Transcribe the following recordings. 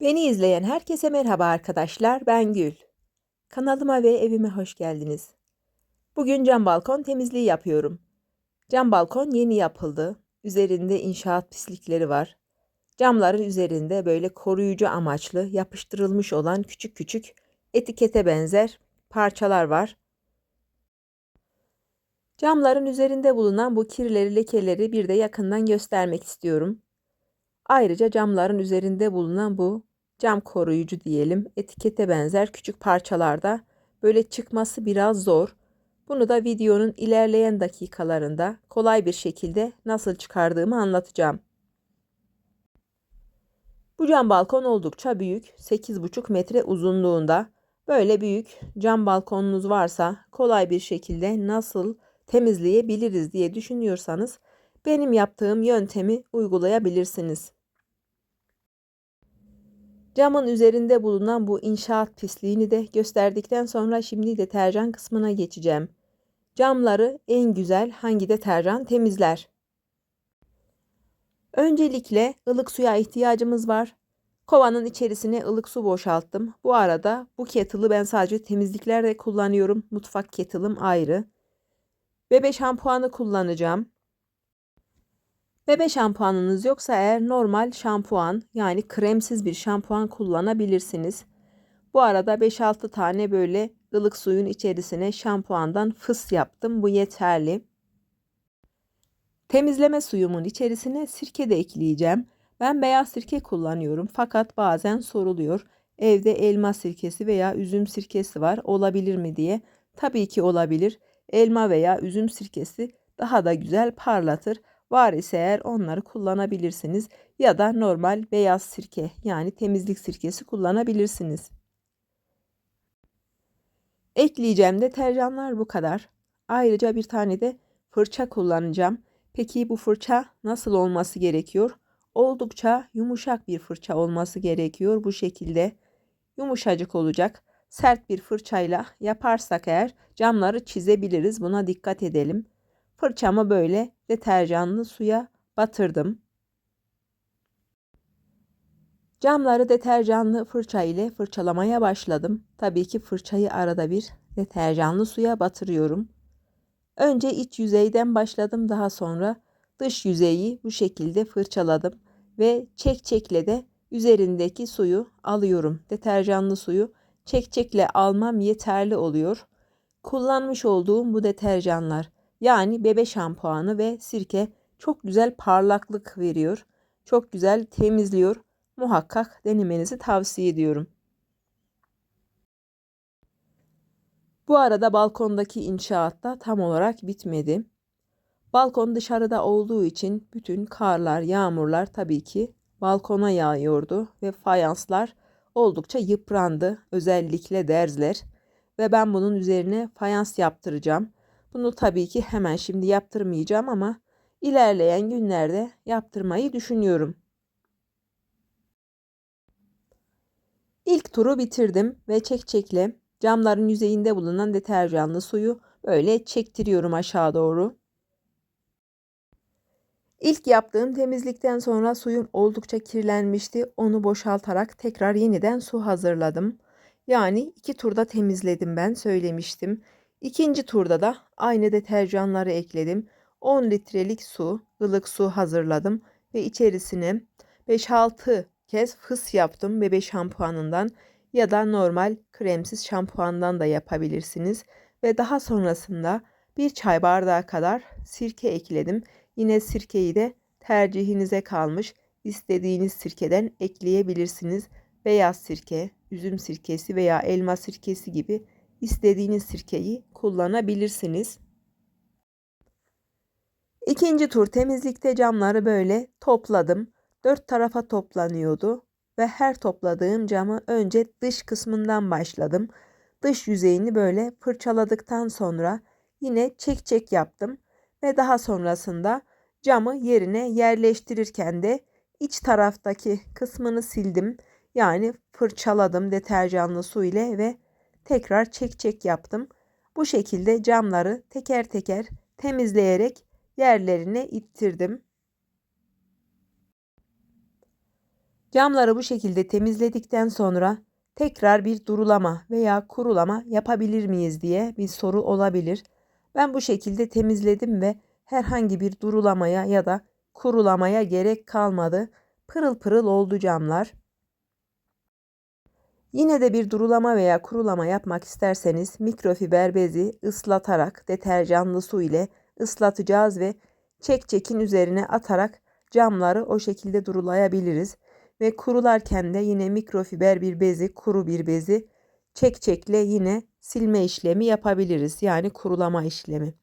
Beni izleyen herkese merhaba arkadaşlar. Ben Gül. Kanalıma ve evime hoş geldiniz. Bugün cam balkon temizliği yapıyorum. Cam balkon yeni yapıldı. Üzerinde inşaat pislikleri var. Camların üzerinde böyle koruyucu amaçlı yapıştırılmış olan küçük küçük etikete benzer parçalar var. Camların üzerinde bulunan bu kirleri, lekeleri bir de yakından göstermek istiyorum. Ayrıca camların üzerinde bulunan bu cam koruyucu diyelim etikete benzer küçük parçalarda böyle çıkması biraz zor. Bunu da videonun ilerleyen dakikalarında kolay bir şekilde nasıl çıkardığımı anlatacağım. Bu cam balkon oldukça büyük. 8,5 metre uzunluğunda. Böyle büyük cam balkonunuz varsa kolay bir şekilde nasıl temizleyebiliriz diye düşünüyorsanız benim yaptığım yöntemi uygulayabilirsiniz. Camın üzerinde bulunan bu inşaat pisliğini de gösterdikten sonra şimdi deterjan kısmına geçeceğim. Camları en güzel hangi deterjan temizler? Öncelikle ılık suya ihtiyacımız var. Kovanın içerisine ılık su boşalttım. Bu arada bu kettle'ı ben sadece temizliklerde kullanıyorum. Mutfak kettle'ım ayrı. Bebe şampuanı kullanacağım. Bebe şampuanınız yoksa eğer normal şampuan yani kremsiz bir şampuan kullanabilirsiniz. Bu arada 5-6 tane böyle ılık suyun içerisine şampuandan fıs yaptım. Bu yeterli. Temizleme suyumun içerisine sirke de ekleyeceğim. Ben beyaz sirke kullanıyorum fakat bazen soruluyor. Evde elma sirkesi veya üzüm sirkesi var olabilir mi diye. Tabii ki olabilir. Elma veya üzüm sirkesi daha da güzel parlatır. Var ise eğer onları kullanabilirsiniz ya da normal beyaz sirke yani temizlik sirkesi kullanabilirsiniz. Ekleyeceğim deterjanlar bu kadar. Ayrıca bir tane de fırça kullanacağım. Peki bu fırça nasıl olması gerekiyor? Oldukça yumuşak bir fırça olması gerekiyor bu şekilde. Yumuşacık olacak. Sert bir fırçayla yaparsak eğer camları çizebiliriz. Buna dikkat edelim. Fırçamı böyle deterjanlı suya batırdım. Camları deterjanlı fırça ile fırçalamaya başladım. Tabii ki fırçayı arada bir deterjanlı suya batırıyorum. Önce iç yüzeyden başladım daha sonra dış yüzeyi bu şekilde fırçaladım ve çek çekle de üzerindeki suyu alıyorum. Deterjanlı suyu çek çekle almam yeterli oluyor. Kullanmış olduğum bu deterjanlar yani bebe şampuanı ve sirke çok güzel parlaklık veriyor. Çok güzel temizliyor. Muhakkak denemenizi tavsiye ediyorum. Bu arada balkondaki inşaat da tam olarak bitmedi. Balkon dışarıda olduğu için bütün karlar, yağmurlar tabii ki balkona yağıyordu ve fayanslar oldukça yıprandı. Özellikle derzler ve ben bunun üzerine fayans yaptıracağım. Bunu tabii ki hemen şimdi yaptırmayacağım ama ilerleyen günlerde yaptırmayı düşünüyorum. İlk turu bitirdim ve çekçekle camların yüzeyinde bulunan deterjanlı suyu böyle çektiriyorum aşağı doğru. İlk yaptığım temizlikten sonra suyum oldukça kirlenmişti. Onu boşaltarak tekrar yeniden su hazırladım. Yani iki turda temizledim ben söylemiştim. İkinci turda da aynı deterjanları ekledim. 10 litrelik su, ılık su hazırladım ve içerisine 5-6 kez fıs yaptım bebe şampuanından ya da normal kremsiz şampuandan da yapabilirsiniz. Ve daha sonrasında bir çay bardağı kadar sirke ekledim. Yine sirkeyi de tercihinize kalmış istediğiniz sirkeden ekleyebilirsiniz. Beyaz sirke, üzüm sirkesi veya elma sirkesi gibi istediğiniz sirkeyi kullanabilirsiniz. İkinci tur temizlikte camları böyle topladım. Dört tarafa toplanıyordu ve her topladığım camı önce dış kısmından başladım. Dış yüzeyini böyle fırçaladıktan sonra yine çek çek yaptım ve daha sonrasında camı yerine yerleştirirken de iç taraftaki kısmını sildim. Yani fırçaladım deterjanlı su ile ve tekrar çek çek yaptım. Bu şekilde camları teker teker temizleyerek yerlerine ittirdim. Camları bu şekilde temizledikten sonra tekrar bir durulama veya kurulama yapabilir miyiz diye bir soru olabilir. Ben bu şekilde temizledim ve herhangi bir durulamaya ya da kurulamaya gerek kalmadı. Pırıl pırıl oldu camlar. Yine de bir durulama veya kurulama yapmak isterseniz mikrofiber bezi ıslatarak deterjanlı su ile ıslatacağız ve çek çekin üzerine atarak camları o şekilde durulayabiliriz. Ve kurularken de yine mikrofiber bir bezi, kuru bir bezi çek çekle yine silme işlemi yapabiliriz. Yani kurulama işlemi.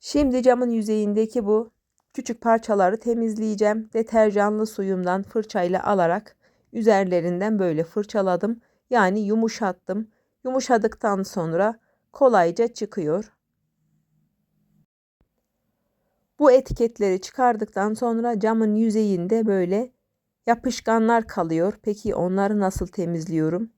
Şimdi camın yüzeyindeki bu küçük parçaları temizleyeceğim. Deterjanlı suyumdan fırçayla alarak üzerlerinden böyle fırçaladım. Yani yumuşattım. Yumuşadıktan sonra kolayca çıkıyor. Bu etiketleri çıkardıktan sonra camın yüzeyinde böyle yapışkanlar kalıyor. Peki onları nasıl temizliyorum?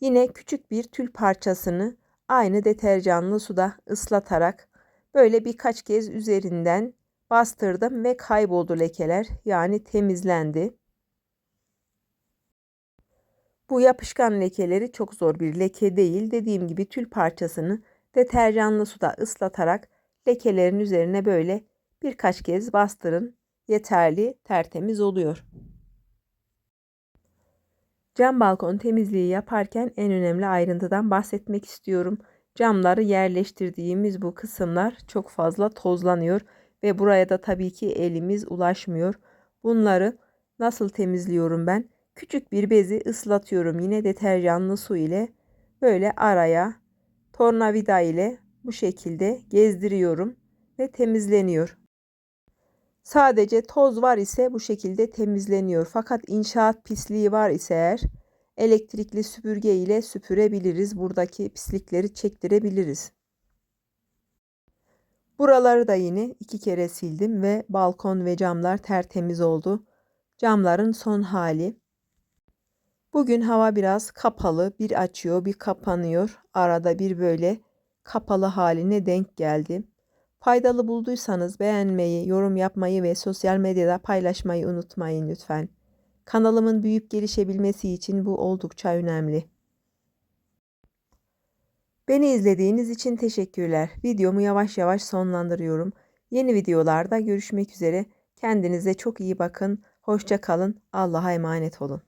Yine küçük bir tül parçasını aynı deterjanlı suda ıslatarak böyle birkaç kez üzerinden bastırdım ve kayboldu lekeler. Yani temizlendi. Bu yapışkan lekeleri çok zor bir leke değil. Dediğim gibi tül parçasını deterjanlı suda ıslatarak lekelerin üzerine böyle birkaç kez bastırın. Yeterli, tertemiz oluyor. Cam balkon temizliği yaparken en önemli ayrıntıdan bahsetmek istiyorum. Camları yerleştirdiğimiz bu kısımlar çok fazla tozlanıyor ve buraya da tabii ki elimiz ulaşmıyor. Bunları nasıl temizliyorum ben? Küçük bir bezi ıslatıyorum yine deterjanlı su ile böyle araya tornavida ile bu şekilde gezdiriyorum ve temizleniyor. Sadece toz var ise bu şekilde temizleniyor. Fakat inşaat pisliği var ise eğer elektrikli süpürge ile süpürebiliriz. Buradaki pislikleri çektirebiliriz. Buraları da yine iki kere sildim ve balkon ve camlar tertemiz oldu. Camların son hali. Bugün hava biraz kapalı, bir açıyor, bir kapanıyor. Arada bir böyle kapalı haline denk geldi. Faydalı bulduysanız beğenmeyi, yorum yapmayı ve sosyal medyada paylaşmayı unutmayın lütfen. Kanalımın büyüyüp gelişebilmesi için bu oldukça önemli. Beni izlediğiniz için teşekkürler. Videomu yavaş yavaş sonlandırıyorum. Yeni videolarda görüşmek üzere. Kendinize çok iyi bakın. Hoşça kalın. Allah'a emanet olun.